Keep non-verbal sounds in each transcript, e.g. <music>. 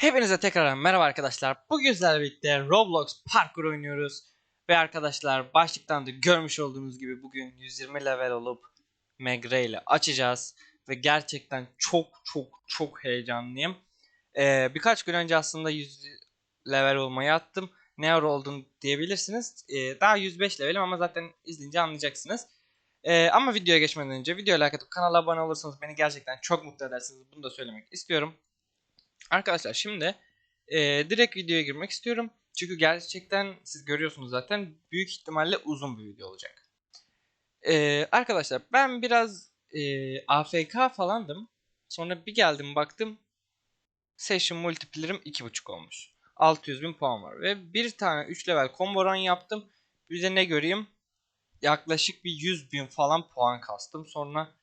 Hepinize tekrar merhaba arkadaşlar. Bugün sizlerle birlikte Roblox parkur oynuyoruz. Ve arkadaşlar başlıktan da görmüş olduğunuz gibi bugün 120 level olup Megre ile açacağız. Ve gerçekten çok çok çok heyecanlıyım. Ee, birkaç gün önce aslında 100 level olmayı attım. Ne ara oldun diyebilirsiniz. Ee, daha 105 levelim ama zaten izleyince anlayacaksınız. Ee, ama videoya geçmeden önce videoya like atıp kanala abone olursanız beni gerçekten çok mutlu edersiniz. Bunu da söylemek istiyorum. Arkadaşlar şimdi e, direkt videoya girmek istiyorum. Çünkü gerçekten siz görüyorsunuz zaten büyük ihtimalle uzun bir video olacak. E, arkadaşlar ben biraz e, AFK falandım. Sonra bir geldim baktım Session multiplerim 2.5 olmuş. 600 bin puan var. Ve bir tane 3 level combo run yaptım. Bir de ne göreyim? Yaklaşık bir 100 bin falan puan kastım. Sonra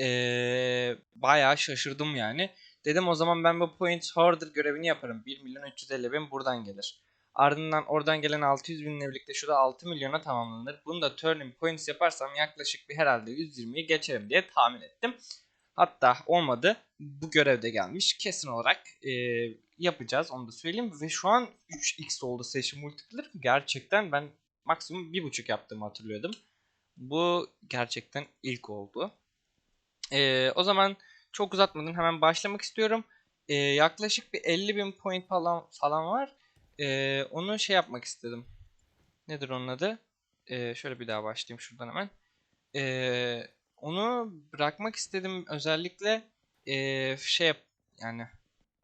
ee, bayağı şaşırdım yani. Dedim o zaman ben bu point hoarder görevini yaparım. 1 milyon 350 bin buradan gelir. Ardından oradan gelen 600 binle birlikte şurada 6 milyona tamamlanır. Bunu da turning points yaparsam yaklaşık bir herhalde 120'yi geçerim diye tahmin ettim. Hatta olmadı. Bu görevde gelmiş. Kesin olarak e, yapacağız onu da söyleyeyim. Ve şu an 3x oldu session multiplier. Gerçekten ben maksimum 1.5 yaptığımı hatırlıyordum. Bu gerçekten ilk oldu. E, o zaman çok uzatmadan hemen başlamak istiyorum. Ee, yaklaşık bir 50 bin point falan falan var. Ee, onu şey yapmak istedim. Nedir onun adı? Ee, şöyle bir daha başlayayım şuradan hemen. Ee, onu bırakmak istedim özellikle ee, şey yap yani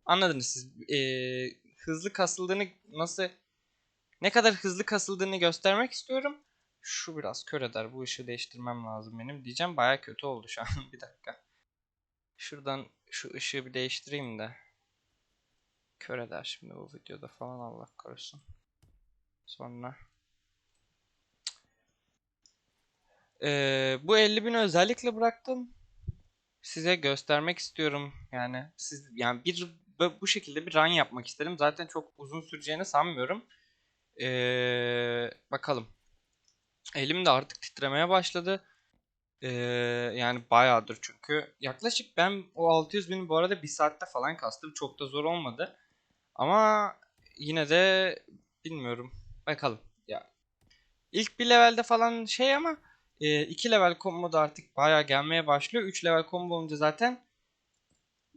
anladınız siz ee, hızlı kasıldığını nasıl ne kadar hızlı kasıldığını göstermek istiyorum. Şu biraz kör eder. Bu ışığı değiştirmem lazım benim. Diyeceğim baya kötü oldu şu an. <laughs> bir dakika. Şuradan şu ışığı bir değiştireyim de. Kör eder şimdi bu videoda falan Allah korusun. Sonra. Ee, bu 50 bin özellikle bıraktım. Size göstermek istiyorum. Yani siz yani bir bu şekilde bir run yapmak istedim. Zaten çok uzun süreceğini sanmıyorum. Ee, bakalım. Elim de artık titremeye başladı. Ee, yani bayağıdır çünkü. Yaklaşık ben o 600 bin bu arada bir saatte falan kastım. Çok da zor olmadı. Ama yine de bilmiyorum. Bakalım. Ya ilk bir levelde falan şey ama e, iki level combo da artık bayağı gelmeye başlıyor. 3 level combo olunca zaten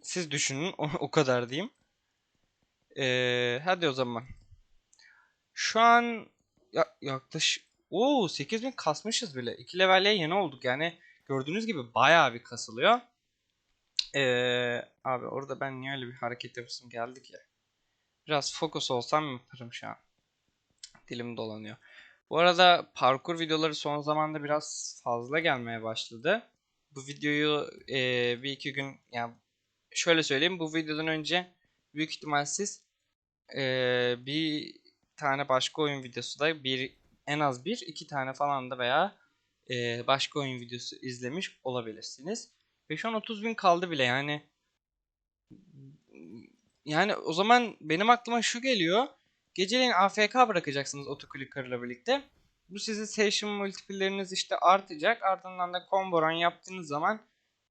siz düşünün <laughs> o, kadar diyeyim. Ee, hadi o zaman. Şu an ya, yaklaşık Oo 8000 kasmışız bile. 2 levelle yeni olduk yani. Gördüğünüz gibi bayağı bir kasılıyor. Ee, abi orada ben niye öyle bir hareket yapısım geldi ki? Biraz fokus olsam yaparım şu an. Dilim dolanıyor. Bu arada parkur videoları son zamanda biraz fazla gelmeye başladı. Bu videoyu e, bir iki gün yani şöyle söyleyeyim bu videodan önce büyük ihtimal siz e, bir tane başka oyun videosu da bir en az bir iki tane falan da veya e, başka oyun videosu izlemiş olabilirsiniz. Ve şu an 30 bin kaldı bile yani. Yani o zaman benim aklıma şu geliyor. Geceleyin AFK bırakacaksınız otoclicker'la birlikte. Bu sizin session multiple'leriniz işte artacak. Ardından da combo run yaptığınız zaman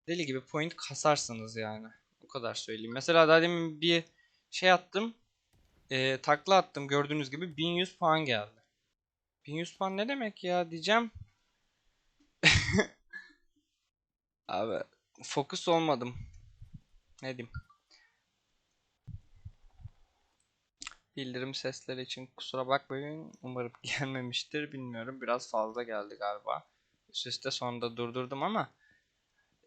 deli gibi point kasarsınız yani. O kadar söyleyeyim. Mesela daha demin bir şey attım. E, takla attım gördüğünüz gibi 1100 puan geldi. 1100 puan ne demek ya diyeceğim. <laughs> Abi fokus olmadım. Ne diyeyim. Bildirim sesleri için kusura bakmayın. Umarım <laughs> gelmemiştir. Bilmiyorum. Biraz fazla geldi galiba. Üst sonunda durdurdum ama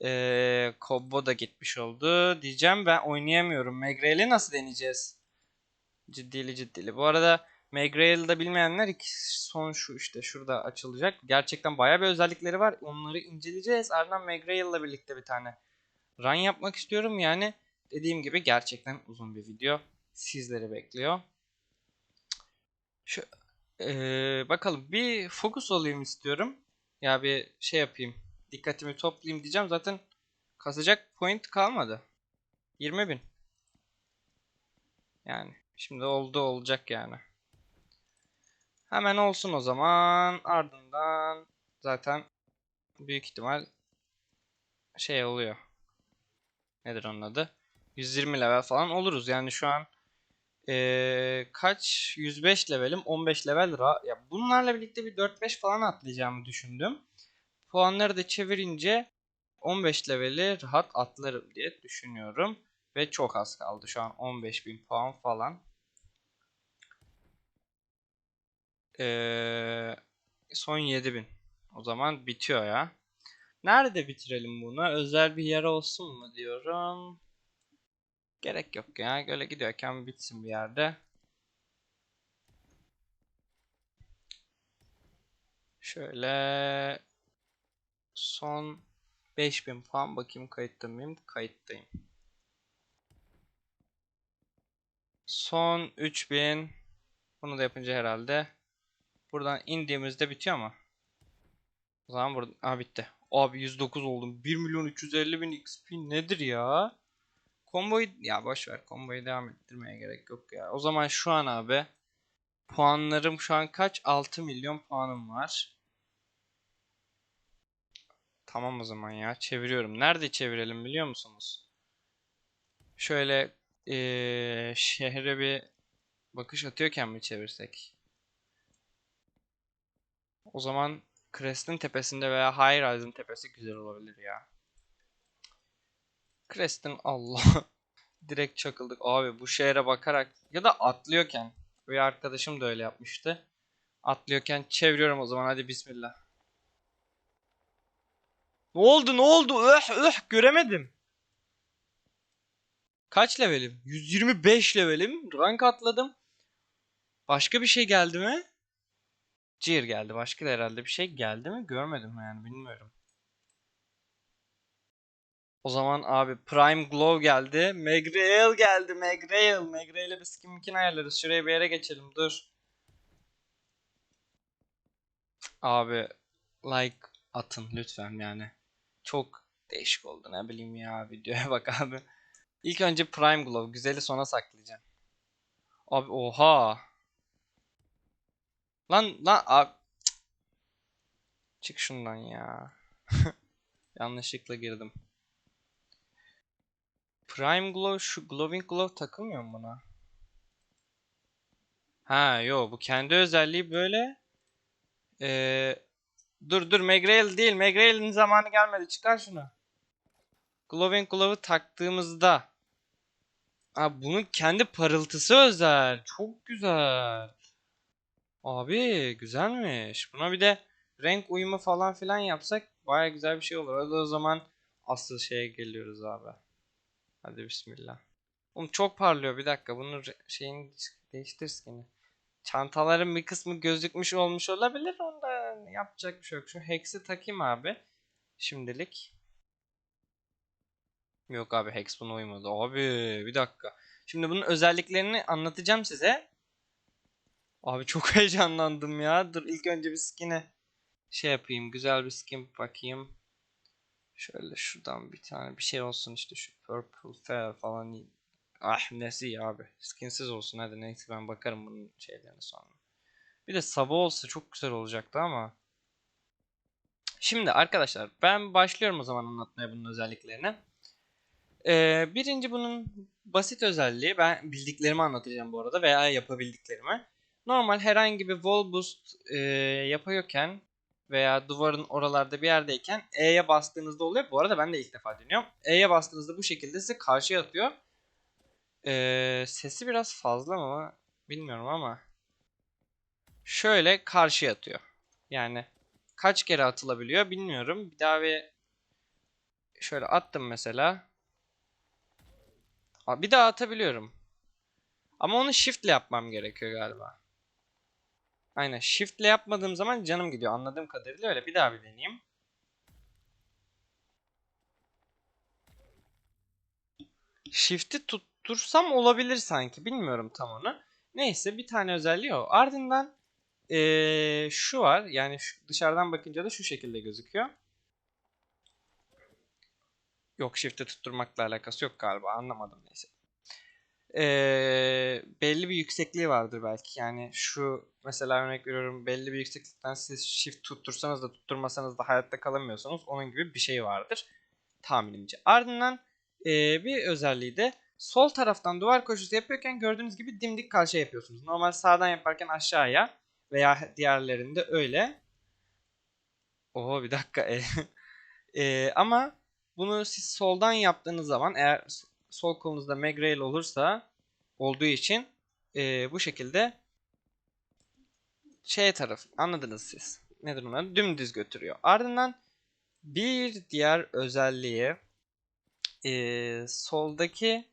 ee, Kobbo da gitmiş oldu. Diyeceğim ben oynayamıyorum. Megre'yle nasıl deneyeceğiz? Ciddili ciddili. Bu arada Megrail'da bilmeyenler iki son şu işte şurada açılacak. Gerçekten bayağı bir özellikleri var. Onları inceleyeceğiz. Ardından Megrail'la birlikte bir tane run yapmak istiyorum. Yani dediğim gibi gerçekten uzun bir video sizleri bekliyor. Şu ee, bakalım bir fokus olayım istiyorum. Ya bir şey yapayım. Dikkatimi toplayayım diyeceğim. Zaten kasacak point kalmadı. 20 bin. Yani şimdi oldu olacak yani. Hemen olsun o zaman. Ardından zaten büyük ihtimal şey oluyor. Nedir onun adı? 120 level falan oluruz. Yani şu an Ee, kaç? 105 levelim. 15 level ya bunlarla birlikte bir 4-5 falan atlayacağımı düşündüm. Puanları da çevirince 15 leveli rahat atlarım diye düşünüyorum. Ve çok az kaldı şu an 15.000 puan falan. Ee, son 7000. O zaman bitiyor ya. Nerede bitirelim bunu? Özel bir yer olsun mu diyorum. Gerek yok ya. Böyle gidiyorken bitsin bir yerde. Şöyle son 5000 puan bakayım kayıtta mıyım? Kayıttayım. Son 3000 bunu da yapınca herhalde buradan indiğimizde bitiyor mu? O zaman burada Aa, bitti. Abi 109 oldum. 1 milyon 350 bin XP nedir ya? Komboyu ya boş ver. Komboyu devam ettirmeye gerek yok ya. O zaman şu an abi puanlarım şu an kaç? 6 milyon puanım var. Tamam o zaman ya. Çeviriyorum. Nerede çevirelim biliyor musunuz? Şöyle eee, şehre bir bakış atıyorken mi çevirsek? O zaman Crest'in tepesinde veya High tepesi güzel olabilir ya. Crest'in Allah <laughs> direkt çakıldık. Abi bu şehre bakarak ya da atlıyorken bir arkadaşım da öyle yapmıştı. Atlıyorken çeviriyorum o zaman hadi bismillah. Ne oldu ne oldu? Öh öh göremedim. Kaç levelim? 125 levelim. Rank atladım. Başka bir şey geldi mi? Clear geldi. Başka da herhalde bir şey geldi mi? Görmedim yani bilmiyorum. O zaman abi Prime Glow geldi. Megrail geldi. Megrail. Megrail'e bir skinkin ayarlarız. Şuraya bir yere geçelim. Dur. Abi like atın lütfen yani. Çok değişik oldu ne bileyim ya videoya <laughs> bak abi. İlk önce Prime Glow. Güzeli sona saklayacağım. Abi oha. Lan lan abi. Çık şundan ya. <laughs> Yanlışlıkla girdim. Prime Glow şu Glowing Glow takılmıyor mu buna? Ha yo bu kendi özelliği böyle. Ee, dur dur Megrail değil. Megrail'in zamanı gelmedi. Çıkar şunu. Glowing Glow'u taktığımızda Aa, bunun kendi parıltısı özel. Çok güzel. Abi güzelmiş. Buna bir de renk uyumu falan filan yapsak baya güzel bir şey olur. Hadi o zaman asıl şeye geliyoruz abi. Hadi bismillah. Oğlum çok parlıyor bir dakika. Bunun şeyini değiştir skin'i. Çantaların bir kısmı gözükmüş olmuş olabilir. Onda yapacak bir şey yok. Şu Hex'i takayım abi. Şimdilik. Yok abi Hex buna uymadı. Abi bir dakika. Şimdi bunun özelliklerini anlatacağım size. Abi çok <laughs> heyecanlandım ya. Dur ilk önce bir skin'e şey yapayım. Güzel bir skin bakayım. Şöyle şuradan bir tane bir şey olsun işte şu purple fair falan. Ah nesi ya abi. Skinsiz olsun hadi neyse ben bakarım bunun şeylerine sonra. Bir de sabah olsa çok güzel olacaktı ama. Şimdi arkadaşlar ben başlıyorum o zaman anlatmaya bunun özelliklerini. Ee, birinci bunun basit özelliği ben bildiklerimi anlatacağım bu arada veya yapabildiklerimi. Normal herhangi bir wall boost e, yapıyorken veya duvarın oralarda bir yerdeyken E'ye bastığınızda oluyor. Bu arada ben de ilk defa deniyorum. E'ye bastığınızda bu şekilde sizi karşıya atıyor. Ee, sesi biraz fazla mı? Bilmiyorum ama. Şöyle karşıya atıyor. Yani kaç kere atılabiliyor bilmiyorum. Bir daha bir şöyle attım mesela. Bir daha atabiliyorum. Ama onu shift ile yapmam gerekiyor galiba. Aynen shift ile yapmadığım zaman canım gidiyor. Anladığım kadarıyla öyle. Bir daha bir deneyeyim. Shift'i tuttursam olabilir sanki. Bilmiyorum tam onu. Neyse bir tane özelliği o. Ardından eee, şu var. Yani şu- dışarıdan bakınca da şu şekilde gözüküyor. Yok shift'i tutturmakla alakası yok galiba. Anlamadım neyse. Ee, belli bir yüksekliği vardır belki. Yani şu mesela örnek veriyorum belli bir yükseklikten siz shift tuttursanız da tutturmasanız da hayatta kalamıyorsanız onun gibi bir şey vardır tahminimce. Ardından ee, bir özelliği de sol taraftan duvar koşusu yapıyorken gördüğünüz gibi dimdik karşı yapıyorsunuz. Normal sağdan yaparken aşağıya veya diğerlerinde öyle. Oho bir dakika. <laughs> E, e, ama bunu siz soldan yaptığınız zaman eğer sol kolunuzda mag rail olursa olduğu için e, bu şekilde şey taraf anladınız siz. Nedir onlar? Dümdüz götürüyor. Ardından bir diğer özelliği e, soldaki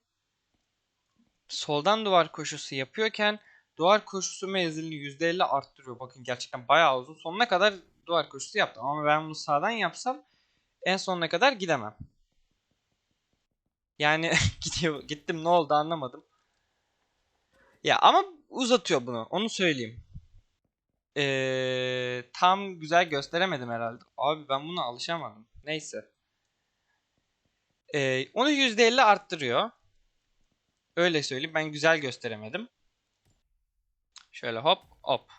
soldan duvar koşusu yapıyorken duvar koşusu menzilini %50 arttırıyor. Bakın gerçekten bayağı uzun. Sonuna kadar duvar koşusu yaptım ama ben bunu sağdan yapsam en sonuna kadar gidemem. Yani <laughs> gidiyor gittim ne oldu anlamadım. Ya ama uzatıyor bunu. Onu söyleyeyim. Ee, tam güzel gösteremedim herhalde. Abi ben buna alışamadım. Neyse. Ee, onu %50 arttırıyor. Öyle söyleyeyim. Ben güzel gösteremedim. Şöyle hop hop.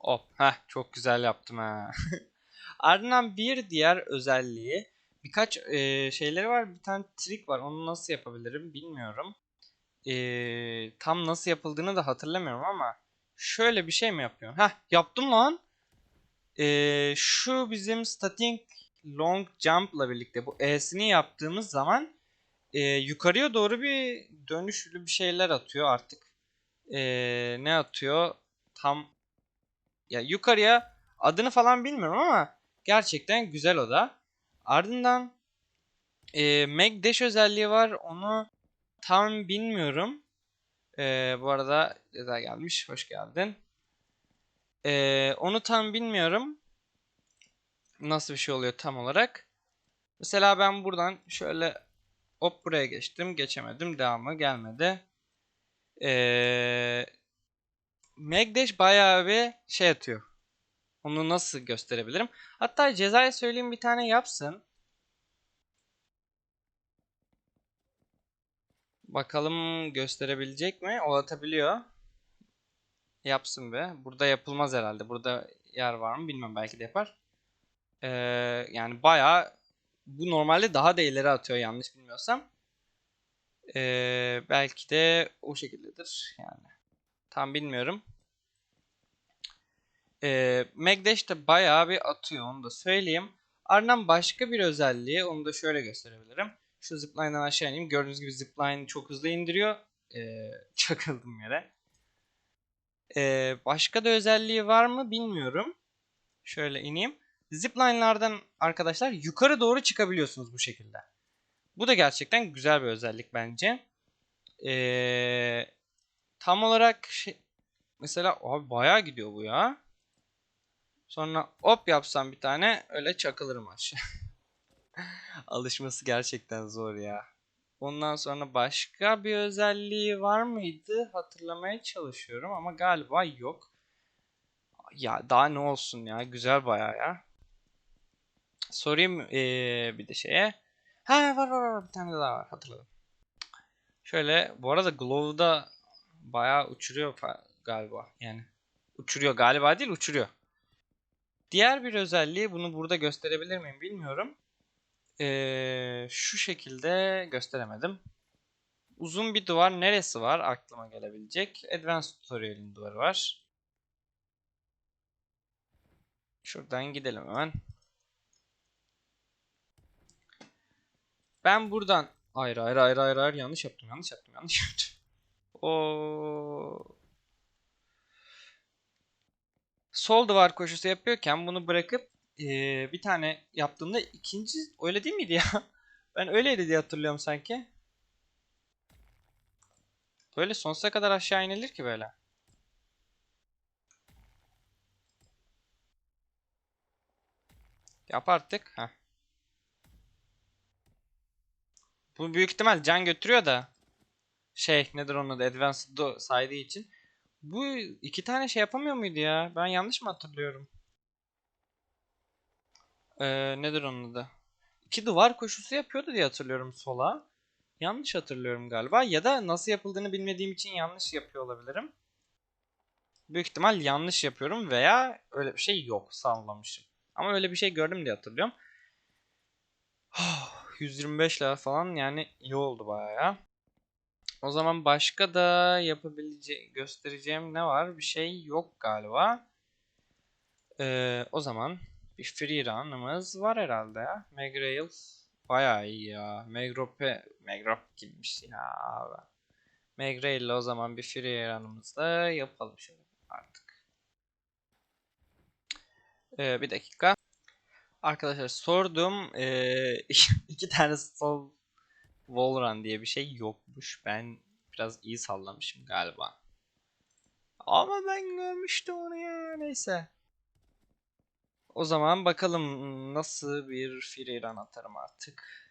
Hop. Heh çok güzel yaptım ha. <laughs> Ardından bir diğer özelliği birkaç e, şeyleri var. Bir tane trik var. Onu nasıl yapabilirim bilmiyorum. E, tam nasıl yapıldığını da hatırlamıyorum ama şöyle bir şey mi yapıyorum? Heh yaptım lan. E, şu bizim static long jump'la birlikte bu E'sini yaptığımız zaman e, yukarıya doğru bir dönüşlü bir şeyler atıyor artık. E, ne atıyor? Tam ya yukarıya adını falan bilmiyorum ama gerçekten güzel o da. Ardından e, Meg Dash özelliği var. Onu tam bilmiyorum. E, bu arada Ceza gelmiş. Hoş geldin. E, onu tam bilmiyorum. Nasıl bir şey oluyor tam olarak. Mesela ben buradan şöyle hop buraya geçtim. Geçemedim. Devamı gelmedi. Eee Megdash bayağı bir şey atıyor. Onu nasıl gösterebilirim? Hatta cezaya söyleyeyim bir tane yapsın. Bakalım gösterebilecek mi? O atabiliyor. Yapsın be. Burada yapılmaz herhalde. Burada yer var mı bilmem belki de yapar. Ee, yani bayağı bu normalde daha da ileri atıyor yanlış bilmiyorsam. Ee, belki de o şekildedir yani. Tam bilmiyorum. Ee, Megdash de bayağı bir atıyor onu da söyleyeyim. Ardından başka bir özelliği onu da şöyle gösterebilirim. Şu zipline'dan aşağı ineyim. Gördüğünüz gibi zipline çok hızlı indiriyor. Ee, <laughs> çakıldım yere. Ee, başka da özelliği var mı bilmiyorum. Şöyle ineyim. Zipline'lardan arkadaşlar yukarı doğru çıkabiliyorsunuz bu şekilde. Bu da gerçekten güzel bir özellik bence. Ee, tam olarak şey, mesela abi bayağı gidiyor bu ya. Sonra hop yapsam bir tane öyle çakılırım aşağı. <laughs> Alışması gerçekten zor ya. Ondan sonra başka bir özelliği var mıydı? Hatırlamaya çalışıyorum ama galiba yok. Ya daha ne olsun ya. Güzel bayağı ya. Sorayım ee, bir de şeye. Ha var var var bir tane daha var hatırladım. Şöyle bu arada Glow'da bayağı uçuruyor galiba. Yani uçuruyor galiba değil uçuruyor. Diğer bir özelliği bunu burada gösterebilir miyim bilmiyorum. Ee, şu şekilde gösteremedim. Uzun bir duvar neresi var aklıma gelebilecek? Advanced Tutorial'in duvarı var. Şuradan gidelim hemen. Ben buradan hayır hayır hayır hayır hayır yanlış yaptım yanlış yaptım yanlış yaptım. <laughs> O sol duvar koşusu yapıyorken bunu bırakıp eee, bir tane yaptığımda ikinci öyle değil miydi ya? <laughs> Ben öyleydi diye hatırlıyorum sanki. Böyle sonsuza kadar aşağı inilir ki böyle. Yap artık. Heh. Bu büyük ihtimal can götürüyor da şey nedir onun adı Advanced'ı saydığı için. Bu iki tane şey yapamıyor muydu ya? Ben yanlış mı hatırlıyorum? Ee, nedir onun adı? İki duvar koşusu yapıyordu diye hatırlıyorum sola. Yanlış hatırlıyorum galiba. Ya da nasıl yapıldığını bilmediğim için yanlış yapıyor olabilirim. Büyük ihtimal yanlış yapıyorum veya öyle bir şey yok sallamışım. Ama öyle bir şey gördüm diye hatırlıyorum. <sighs> 125 lira falan yani iyi oldu bayağı ya. O zaman başka da yapabileceğim, göstereceğim ne var? Bir şey yok galiba. Ee, o zaman bir free run'ımız var herhalde ya. Megrail bayağı iyi ya. Megrope, Megrop kimmiş ya abi. Megrail o zaman bir free run'ımızı da yapalım şöyle artık. Ee, bir dakika. Arkadaşlar sordum. Ee, <laughs> iki tane sol wall run diye bir şey yokmuş. Ben biraz iyi sallamışım galiba. Ama ben görmüştüm onu ya. Neyse. O zaman bakalım nasıl bir free atarım artık.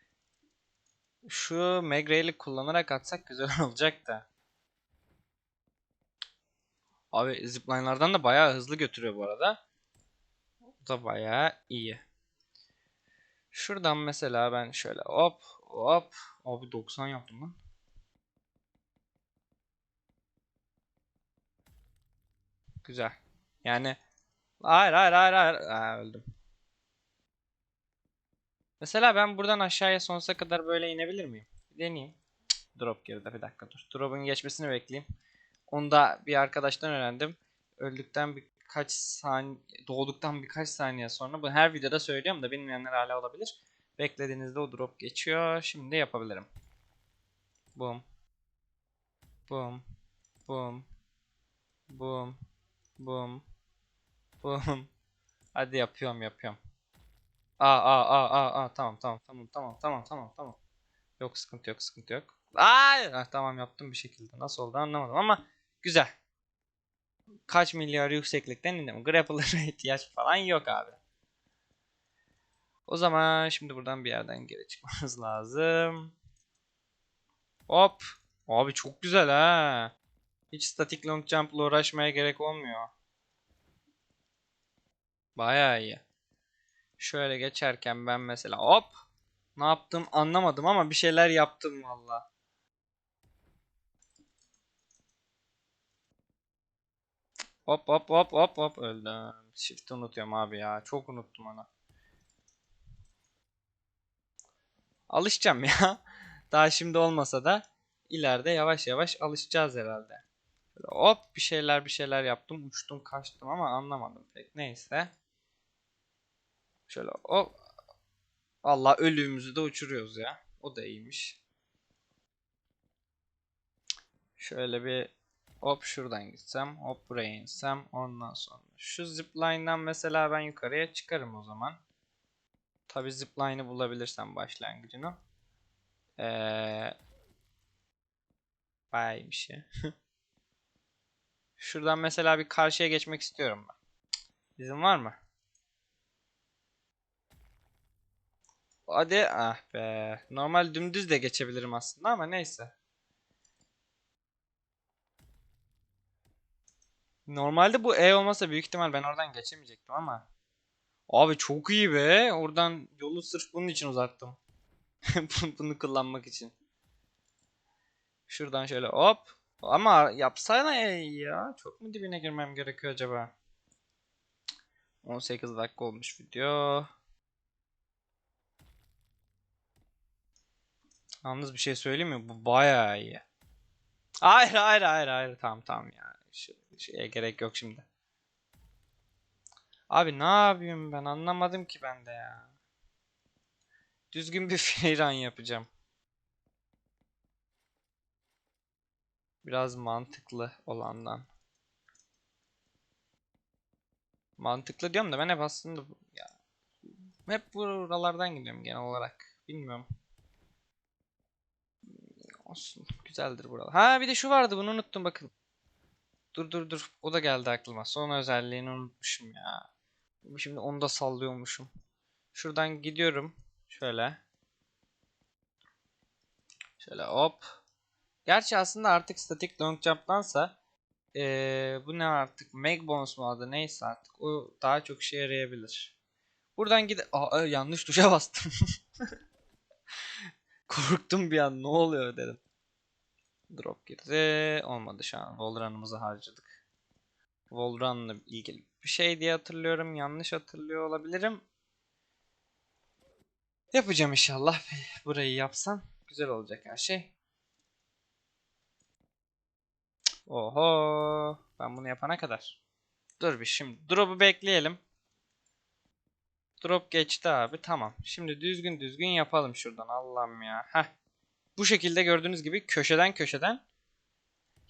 Şu Megrail'i kullanarak atsak güzel <laughs> olacak da. Abi zipline'lardan da bayağı hızlı götürüyor bu arada. O da bayağı iyi. Şuradan mesela ben şöyle hop hop. Abi 90 yaptım lan. Güzel. Yani hayır hayır hayır hayır. Aa, öldüm. Mesela ben buradan aşağıya sonsuza kadar böyle inebilir miyim? Deneyeyim. Cık, Drop geride bir dakika dur. Drop'un geçmesini bekleyeyim. Onu da bir arkadaştan öğrendim. Öldükten birkaç saniye, doğduktan birkaç saniye sonra. Bu her videoda söylüyorum da bilmeyenler hala olabilir. Beklediğinizde o drop geçiyor. Şimdi yapabilirim. Boom. Boom. Boom. Boom. Boom. Boom. <laughs> Hadi yapıyorum yapıyorum. Aa aa aa aa aa tamam tamam tamam tamam tamam tamam tamam. Yok sıkıntı yok sıkıntı yok. Aa ah, tamam yaptım bir şekilde. Nasıl oldu anlamadım ama güzel. Kaç milyar yükseklikten indim. Grappler'a <laughs> ihtiyaç falan yok abi. O zaman şimdi buradan bir yerden geri çıkmamız <laughs> lazım. Hop. Abi çok güzel ha. Hiç static long jump ile uğraşmaya gerek olmuyor. Bayağı iyi. Şöyle geçerken ben mesela hop. Ne yaptım anlamadım ama bir şeyler yaptım valla. Hop hop hop hop hop öldüm. Shift'i unutuyorum abi ya. Çok unuttum onu. Alışacağım ya. <laughs> Daha şimdi olmasa da ileride yavaş yavaş alışacağız herhalde. Böyle hop bir şeyler bir şeyler yaptım. Uçtum kaçtım ama anlamadım pek. Neyse. Şöyle hop. Allah ölümümüzü de uçuruyoruz ya. O da iyiymiş. Şöyle bir hop şuradan gitsem. Hop buraya insem. Ondan sonra. Şu zipline'dan mesela ben yukarıya çıkarım o zaman. Tabi zipline'ı bulabilirsem başlangıcını. Ee, bayağı iyi bir şey. <laughs> Şuradan mesela bir karşıya geçmek istiyorum ben. İzin var mı? Hadi ah be. Normal dümdüz de geçebilirim aslında ama neyse. Normalde bu E olmasa büyük ihtimal ben oradan geçemeyecektim ama. Abi çok iyi be. Oradan yolu sırf bunun için uzattım. <laughs> Bunu kullanmak için. Şuradan şöyle hop. Ama yapsana ya. Çok mu dibine girmem gerekiyor acaba? 18 dakika olmuş video. Yalnız bir şey söyleyeyim mi? Bu bayağı iyi. Hayır hayır hayır hayır. Tamam tamam ya. Şu, şeye gerek yok şimdi. Abi ne yapayım ben anlamadım ki ben de ya. Düzgün bir <laughs> freerun yapacağım. Biraz mantıklı olandan. Mantıklı diyorum da ben hep aslında ya, hep buralardan gidiyorum genel olarak. Bilmiyorum. Olsun. Güzeldir buralar. Ha bir de şu vardı bunu unuttum bakın. Dur dur dur. O da geldi aklıma. Son özelliğini unutmuşum ya. Şimdi onu da sallıyormuşum. Şuradan gidiyorum. Şöyle. Şöyle hop. Gerçi aslında artık static long jump'tansa ee, bu ne artık Meg Bones mu adı neyse artık o daha çok işe yarayabilir. Buradan gide Aa, yanlış tuşa <laughs> bastım. Korktum bir an ne oluyor dedim. Drop girdi. Olmadı şu an. Wallrun'ımızı harcadık. Wallrun'la ilgili bir şey diye hatırlıyorum. Yanlış hatırlıyor olabilirim. Yapacağım inşallah. Burayı yapsam güzel olacak her şey. Oho. Ben bunu yapana kadar. Dur bir şimdi. Drop'u bekleyelim. Drop geçti abi. Tamam. Şimdi düzgün düzgün yapalım şuradan. Allah'ım ya. Heh. Bu şekilde gördüğünüz gibi köşeden köşeden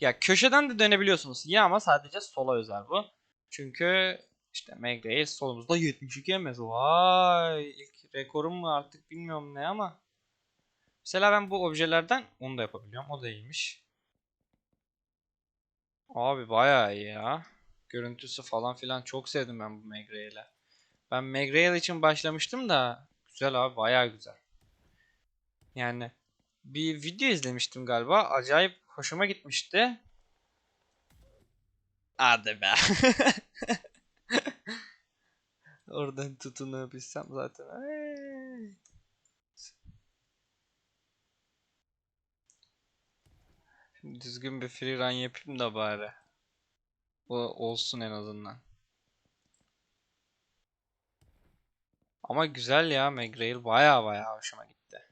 ya köşeden de dönebiliyorsunuz. Ya ama sadece sola özel bu. Çünkü işte Meg solumuzda 72 ms. Vay. ilk rekorum mu artık bilmiyorum ne ama. Mesela ben bu objelerden onu da yapabiliyorum. O da iyiymiş. Abi bayağı iyi ya. Görüntüsü falan filan çok sevdim ben bu Megrail'e. Ben Megrail için başlamıştım da güzel abi bayağı güzel. Yani bir video izlemiştim galiba. Acayip hoşuma gitmişti. Hadi be. <laughs> Oradan tutunabilsem zaten. Şimdi düzgün bir free run yapayım da bari. O olsun en azından. Ama güzel ya Megrail baya baya hoşuma gitti.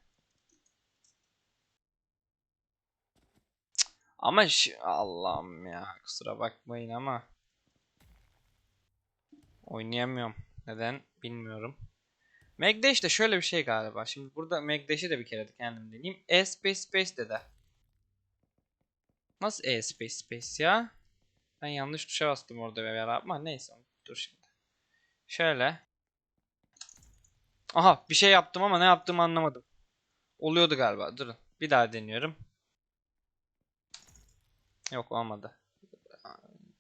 Cık, Ama Allah'ım ya kusura bakmayın ama oynayamıyorum. Neden bilmiyorum. Megdash de şöyle bir şey galiba. Şimdi burada Megdash'i de bir kere de kendim deneyeyim. E space space dedi. Nasıl E space space ya? Ben yanlış tuşa bastım orada ve ama neyse dur şimdi. Şöyle. Aha bir şey yaptım ama ne yaptığımı anlamadım. Oluyordu galiba. Durun. Bir daha deniyorum. Yok olmadı.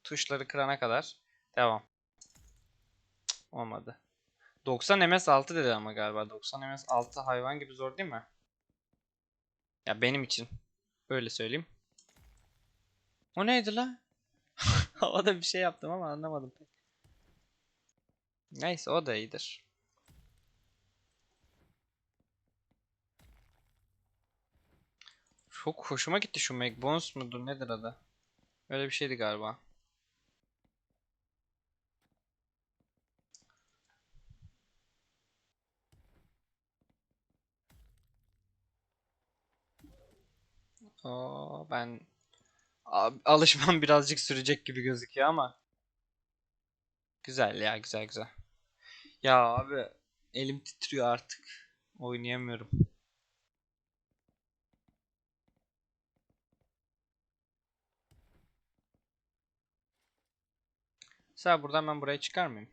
Tuşları kırana kadar. Devam. Olmadı. 90 ms 6 dedi ama galiba. 90 ms 6 hayvan gibi zor değil mi? Ya benim için. Öyle söyleyeyim. O neydi la? <laughs> Havada bir şey yaptım ama anlamadım. Neyse o da iyidir. Çok hoşuma gitti şu Meg Bones mudur nedir adı? Öyle bir şeydi galiba. Oo, ben alışmam <laughs> birazcık sürecek gibi gözüküyor ama güzel ya güzel güzel. Ya abi elim titriyor artık. Oynayamıyorum. Mesela buradan ben buraya çıkar mıyım?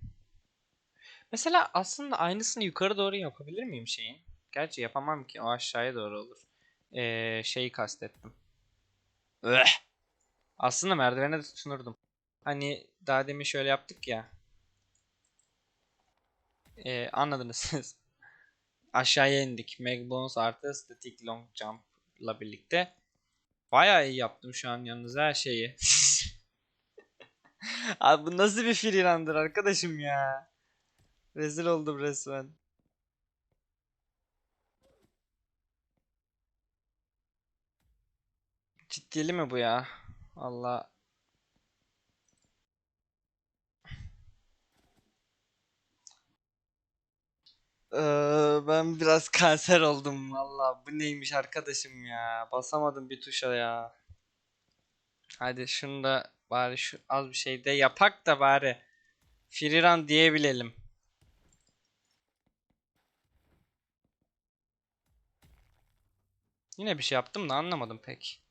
Mesela aslında aynısını yukarı doğru yapabilir miyim şeyin? Gerçi yapamam ki o aşağıya doğru olur. Ee, şeyi kastettim. Öh! Aslında merdivene de tutunurdum. Hani daha demin şöyle yaptık ya. Ee, anladınız siz. <laughs> Aşağıya indik. Meg Bones artı Static Long Jump'la birlikte. Bayağı iyi yaptım şu an yalnız her şeyi. <laughs> Abi bu nasıl bir freelancer arkadaşım ya. Rezil oldum resmen. Ciddili mi bu ya? Allah. Ee, ben biraz <laughs> kanser oldum valla. Bu neymiş arkadaşım ya? Basamadım bir tuşa ya. Hadi şunu da bari şu az bir şey de yapak da bari. Freerun diyebilelim. Yine bir şey yaptım da anlamadım pek.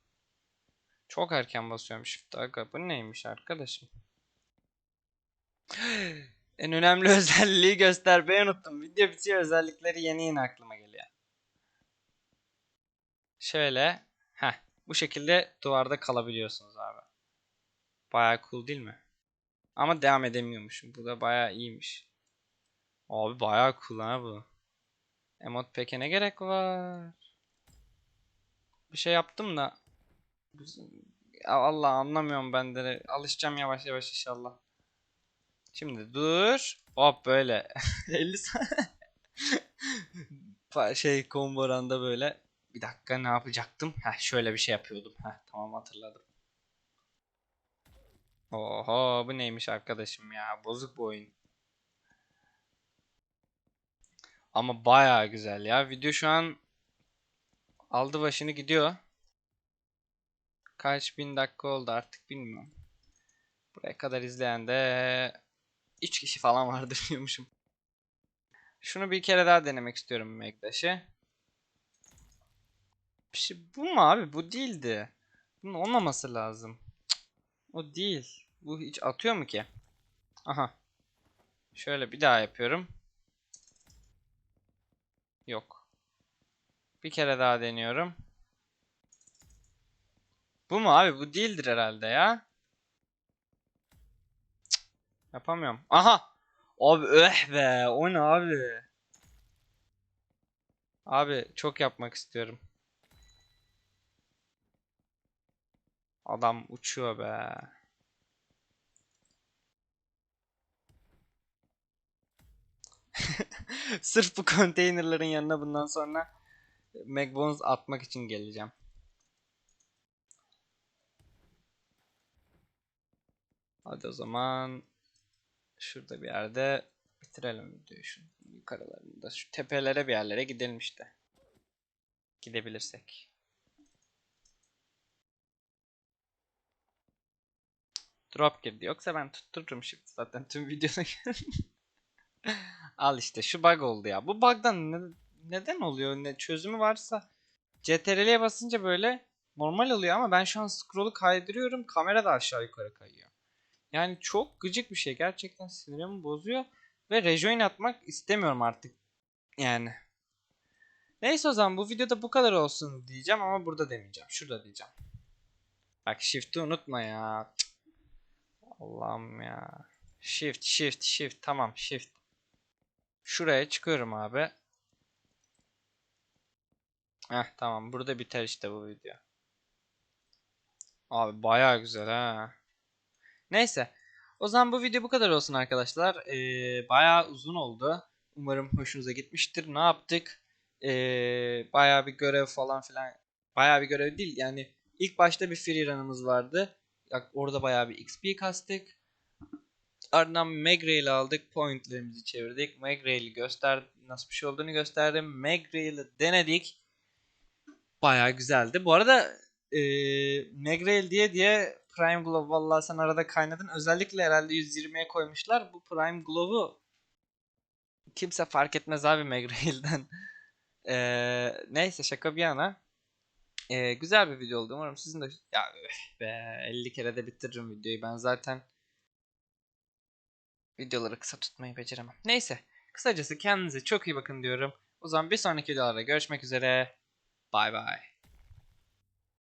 Çok erken basıyorum shift'e. Aga bu neymiş arkadaşım? <gasps> En önemli <laughs> özelliği göstermeyi unuttum. Video bitiyor özellikleri yeni yeni aklıma geliyor. Şöyle. Heh. Bu şekilde duvarda kalabiliyorsunuz abi. Baya cool değil mi? Ama devam edemiyormuşum. Bu da baya iyiymiş. Abi baya cool ha bu. Emot peke ne gerek var? Bir şey yaptım da. Allah anlamıyorum ben de. Alışacağım yavaş yavaş inşallah. Şimdi dur. Hop böyle. <laughs> 50 saniye. <laughs> Şey komboranda böyle. Bir dakika ne yapacaktım? Heh şöyle bir şey yapıyordum. Heh tamam hatırladım. Oho bu neymiş arkadaşım ya. Bozuk bu oyun. Ama baya güzel ya. Video şu an aldı başını gidiyor. kaç bin dakika oldu artık bilmiyorum. Buraya kadar izleyen de 3 kişi falan vardır <laughs> diyormuşum. Şunu bir kere daha denemek istiyorum Megdaş'ı. Şey, bu mu abi? Bu değildi. Bunun olmaması lazım. O değil. Bu hiç atıyor mu ki? Aha. Şöyle bir daha yapıyorum. Yok. Bir kere daha deniyorum. Bu mu abi? Bu değildir herhalde ya. Cık, Yapamıyorum. Aha! Abi öh be. O ne abi? Abi çok yapmak istiyorum. Adam uçuyor be. <laughs> Sırf bu konteynerların yanına bundan sonra Megbones atmak için geleceğim. Hadi o zaman şurada bir yerde bitirelim videoyu şu yukarılarında. Şu tepelere bir yerlere gidelim işte. Gidebilirsek. Drop girdi. Yoksa ben tuttururum şimdi zaten tüm videoda. <laughs> Al işte şu bug oldu ya. Bu bug'dan ne- neden oluyor? Ne çözümü varsa CTRL'ye basınca böyle normal oluyor ama ben şu an scroll'u kaydırıyorum. Kamera da aşağı yukarı kayıyor. Yani çok gıcık bir şey. Gerçekten sinirimi bozuyor. Ve rejoin atmak istemiyorum artık. Yani. Neyse o zaman bu videoda bu kadar olsun diyeceğim ama burada demeyeceğim. Şurada diyeceğim. Bak shift'i unutma ya. Allah'ım ya. Shift, shift, shift. Tamam, shift. Şuraya çıkıyorum abi. Heh tamam. Burada biter işte bu video. Abi bayağı güzel ha. Neyse. O zaman bu video bu kadar olsun arkadaşlar. Ee, bayağı uzun oldu. Umarım hoşunuza gitmiştir. Ne yaptık? Ee, bayağı bir görev falan filan. Bayağı bir görev değil. Yani ilk başta bir free run'ımız vardı. Orada bayağı bir XP kastık. Ardından Megrail aldık. Pointlerimizi çevirdik. Megrail'i göster nasıl bir şey olduğunu gösterdim. Megrail'i denedik. Bayağı güzeldi. Bu arada eee Megrail diye diye Prime Glove vallahi sen arada kaynadın. Özellikle herhalde 120'ye koymuşlar. Bu Prime Glove'u kimse fark etmez abi Megrail'den. Eee, <laughs> neyse şaka bir yana. Eee, güzel bir video oldu. Umarım sizin de... Ya be 50 kere de bitiririm videoyu. Ben zaten videoları kısa tutmayı beceremem. Neyse. Kısacası kendinize çok iyi bakın diyorum. O zaman bir sonraki videolarda görüşmek üzere. Bay bay.